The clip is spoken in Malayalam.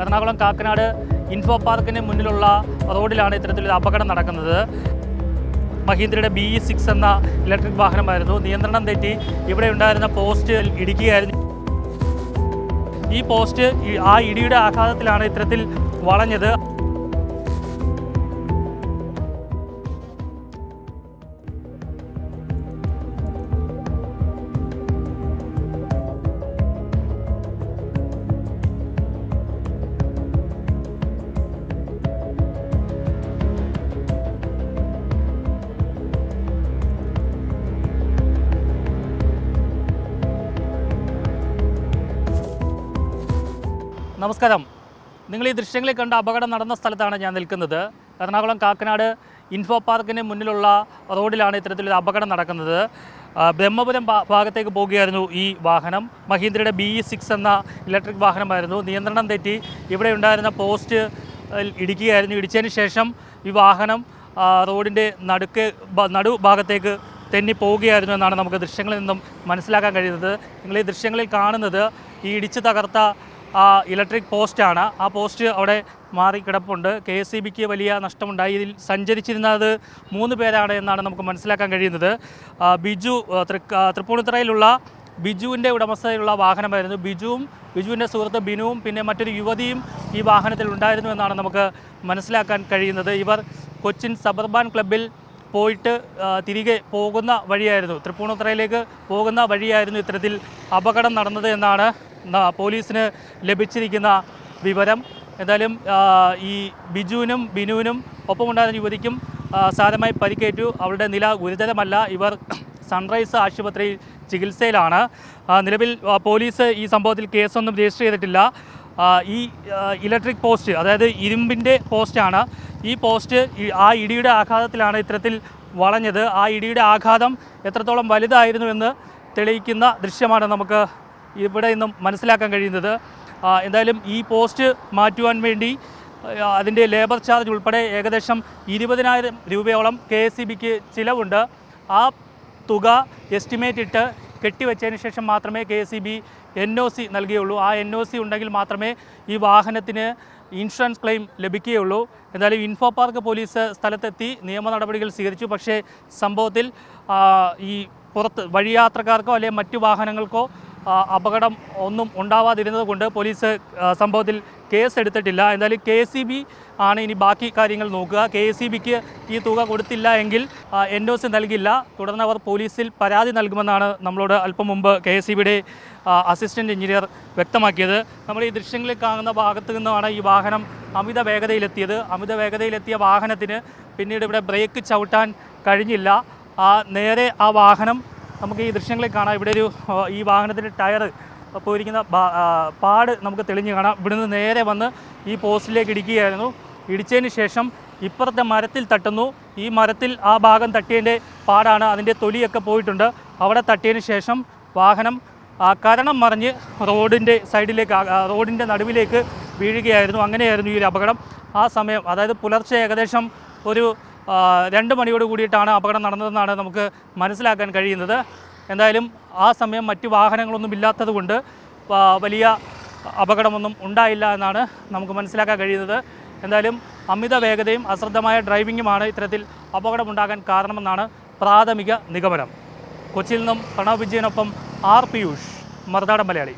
എറണാകുളം കാക്കനാട് ഇൻഫോ പാർക്കിന് മുന്നിലുള്ള റോഡിലാണ് ഇത്തരത്തിലൊരു അപകടം നടക്കുന്നത്. മഹീന്ദ്രയുടെ ബി ഇ സിക്സ് എന്ന ഇലക്ട്രിക് വാഹനമായിരുന്നു. നിയന്ത്രണം തെറ്റി ഇവിടെ ഉണ്ടായിരുന്ന പോസ്റ്റ് ഇടിക്കുകയായിരുന്നു. ഈ പോസ്റ്റ് ആ ഇടിയുടെ ആഘാതത്തിലാണ് ഇത്തരത്തിൽ വളഞ്ഞത്. നമസ്കാരം. നിങ്ങൾ ഈ ദൃശ്യങ്ങളിൽ കണ്ട അപകടം നടന്ന സ്ഥലത്താണ് ഞാൻ നിൽക്കുന്നത്. എറണാകുളം കാക്കനാട് ഇൻഫോ പാർക്കിന് മുന്നിലുള്ള റോഡിലാണ് ഇത്തരത്തിലൊരു അപകടം നടക്കുന്നത്. ബ്രഹ്മപുരം ഭാഗത്തേക്ക് പോകുകയായിരുന്നു ഈ വാഹനം. മഹീന്ദ്രയുടെ ബി സിക്സ് എന്ന ഇലക്ട്രിക് വാഹനമായിരുന്നു. നിയന്ത്രണം തെറ്റി ഇവിടെ ഉണ്ടായിരുന്ന പോസ്റ്റ് ഇടിക്കുകയായിരുന്നു. ഇടിച്ചതിന് ശേഷം ഈ വാഹനം റോഡിന്റെ നടുക്ക് നടുഭാഗത്തേക്ക് നടു ഭാഗത്തേക്ക് തെന്നി പോവുകയായിരുന്നു എന്നാണ് നമുക്ക് ദൃശ്യങ്ങളിൽ നിന്നും മനസ്സിലാക്കാൻ കഴിയുന്നത്. നിങ്ങൾ ഈ ദൃശ്യങ്ങളിൽ കാണുന്നത് ഈ ഇടിച്ചു തകർത്ത ഇലക്ട്രിക് പോസ്റ്റാണ്. ആ പോസ്റ്റ് അവിടെ മാറി കിടപ്പുണ്ട്. കെ എസ് ഇ ബിക്ക് വലിയ നഷ്ടമുണ്ടായി. ഇതിൽ സഞ്ചരിച്ചിരുന്നത് മൂന്ന് പേരാണ് എന്നാണ് നമുക്ക് മനസ്സിലാക്കാൻ കഴിയുന്നത്. ബിജു തൃപ്പൂണിത്തറയിലുള്ള ബിജുവിന്റെ ഉടമസ്ഥതയിലുള്ള വാഹനമായിരുന്നു. ബിജുവും ബിജുവിന്റെ സുഹൃത്ത് ബിനുവും പിന്നെ മറ്റൊരു യുവതിയും ഈ വാഹനത്തിൽ ഉണ്ടായിരുന്നു എന്നാണ് നമുക്ക് മനസ്സിലാക്കാൻ കഴിയുന്നത്. ഇവർ കൊച്ചിൻ സബർബാൻ ക്ലബിൽ പോയിട്ട് തിരികെ പോകുന്ന വഴിയായിരുന്നു. തൃപ്പൂണിത്തറയിലേക്ക് പോകുന്ന വഴിയായിരുന്നു ഇത്തരത്തിൽ അപകടം നടന്നത് എന്നാണ് പോലീസിന് ലഭിച്ചിരിക്കുന്ന വിവരം. എന്തായാലും ഈ ബിജുവിനും ബിനുവിനും ഒപ്പമുണ്ടായിരുന്ന യുവതിക്കും സാരമായി പരിക്കേറ്റു. അവരുടെ നില ഗുരുതരമല്ല. ഇവർ സൺറൈസ് ആശുപത്രിയിൽ ചികിത്സയിലാണ്. നിലവിൽ പോലീസ് ഈ സംഭവത്തിൽ കേസൊന്നും രജിസ്റ്റർ ചെയ്തിട്ടില്ല. ഈ ഇലക്ട്രിക് പോസ്റ്റ് അതായത് ഇരുമ്പിന്റെ പോസ്റ്റാണ്. ഈ പോസ്റ്റ് ആ ഇടിയുടെ ആഘാതത്തിലാണ് ഇത്തരത്തിൽ വളഞ്ഞത്. ആ ഇടിയുടെ ആഘാതം എത്രത്തോളം വലുതായിരുന്നു എന്ന് തെളിയിക്കുന്ന ദൃശ്യമാണ് നമുക്ക് ഇവിടെ നിന്നും മനസ്സിലാക്കാൻ കഴിയുന്നത്. എന്തായാലും ഈ പോസ്റ്റ് മാറ്റുവാൻ വേണ്ടി അതിന്റെ ലേബർ ചാർജ് ഉൾപ്പെടെ ഏകദേശം ഇരുപതിനായിരം രൂപയോളം കെ എസ് ബിക്ക് ചിലവുണ്ട്. ആ തുക എസ്റ്റിമേറ്റ് ഇട്ട് കെട്ടിവെച്ചതിന് ശേഷം മാത്രമേ K S B N O C നൽകുകയുള്ളൂ ആ എൻ ഒ സി ഉണ്ടെങ്കിൽ മാത്രമേ ഈ വാഹനത്തിന് ഇൻഷുറൻസ് ക്ലെയിം ലഭിക്കുകയുള്ളൂ. എന്തായാലും ഇൻഫോ പാർക്ക് പോലീസ് സ്ഥലത്തെത്തി നിയമ നടപടികൾ സ്വീകരിച്ചു. പക്ഷേ സംഭവത്തിൽ ഈ പുറത്ത് വഴിയാത്രക്കാർക്കോ അല്ലെങ്കിൽ മറ്റു വാഹനങ്ങൾക്കോ അപകടം ഒന്നും ഉണ്ടാവാതിരുന്നത് കൊണ്ട് പോലീസ് സംഭവത്തിൽ കേസ് എടുത്തിട്ടില്ല എന്തായാലും കെ സി ബി ആണ് ഇനി ബാക്കി കാര്യങ്ങൾ നോക്കുക. കെ സി ബിക്ക് ഈ തുക കൊടുത്തില്ല എങ്കിൽ എൻ ഒ സി നൽകില്ല. തുടർന്ന് അവർ പോലീസിൽ പരാതി നൽകുമെന്നാണ് നമ്മളോട് അല്പം മുമ്പ് കെ എസ് സി ബിയുടെ അസിസ്റ്റന്റ് എഞ്ചിനീയർ വ്യക്തമാക്കിയത്. നമ്മൾ ഈ ദൃശ്യങ്ങളിൽ കാണുന്ന ഭാഗത്ത് നിന്നുമാണ് ഈ വാഹനം അമിത വേഗതയിലെത്തിയത്. അമിത വേഗതയിലെത്തിയ വാഹനത്തിന് പിന്നീട് ഇവിടെ ബ്രേക്ക് ചവിട്ടാൻ കഴിഞ്ഞില്ല. നേരെ ആ വാഹനം നമുക്ക് ഈ ദൃശ്യങ്ങളിൽ കാണാം. ഇവിടെ ഒരു ഈ വാഹനത്തിന്റെ ടയർ പോയിരിക്കുന്ന പാട് നമുക്ക് തെളിഞ്ഞ് കാണാം. ഇവിടുന്ന് നേരെ വന്ന് ഈ പോസ്റ്റിലേക്ക് ഇടിക്കുകയായിരുന്നു. ഇടിച്ചതിന് ശേഷം ഇപ്പുറത്തെ മരത്തിൽ തട്ടുന്നു. ഈ മരത്തിൽ ആ ഭാഗം തട്ടിയതിന്റെ പാടാണ്. അതിന്റെ തൊലിയൊക്കെ പോയിട്ടുണ്ട്. അവിടെ തട്ടിയതിന് ശേഷം വാഹനം കരണം മറിഞ്ഞ് റോഡിന്റെ സൈഡിലേക്ക് റോഡിന്റെ നടുവിലേക്ക് വീഴുകയായിരുന്നു. അങ്ങനെയായിരുന്നു ഈ ഒരു അപകടം. ആ സമയം അതായത് പുലർച്ചെ ഏകദേശം ഒരു രണ്ട് മണിയോട് കൂടിയിട്ടാണ് അപകടം നടന്നതെന്നാണ് നമുക്ക് മനസ്സിലാക്കാൻ കഴിയുന്നത്. എന്തായാലും ആ സമയം മറ്റ് വാഹനങ്ങളൊന്നും ഇല്ലാത്തതുകൊണ്ട് വലിയ അപകടമൊന്നും ഉണ്ടായില്ല എന്നാണ് നമുക്ക് മനസ്സിലാക്കാൻ കഴിയുന്നത്. എന്തായാലും അമിത വേഗതയും അശ്രദ്ധമായ ഡ്രൈവിങ്ങുമാണ് ഇത്തരത്തിൽ അപകടമുണ്ടാകാൻ കാരണമെന്നാണ് പ്രാഥമിക നിഗമനം. കൊച്ചിയിൽ നിന്നും പ്രണവ് വിജയനൊപ്പം ആർ പിയൂഷ് മറുനാടൻ മലയാളി.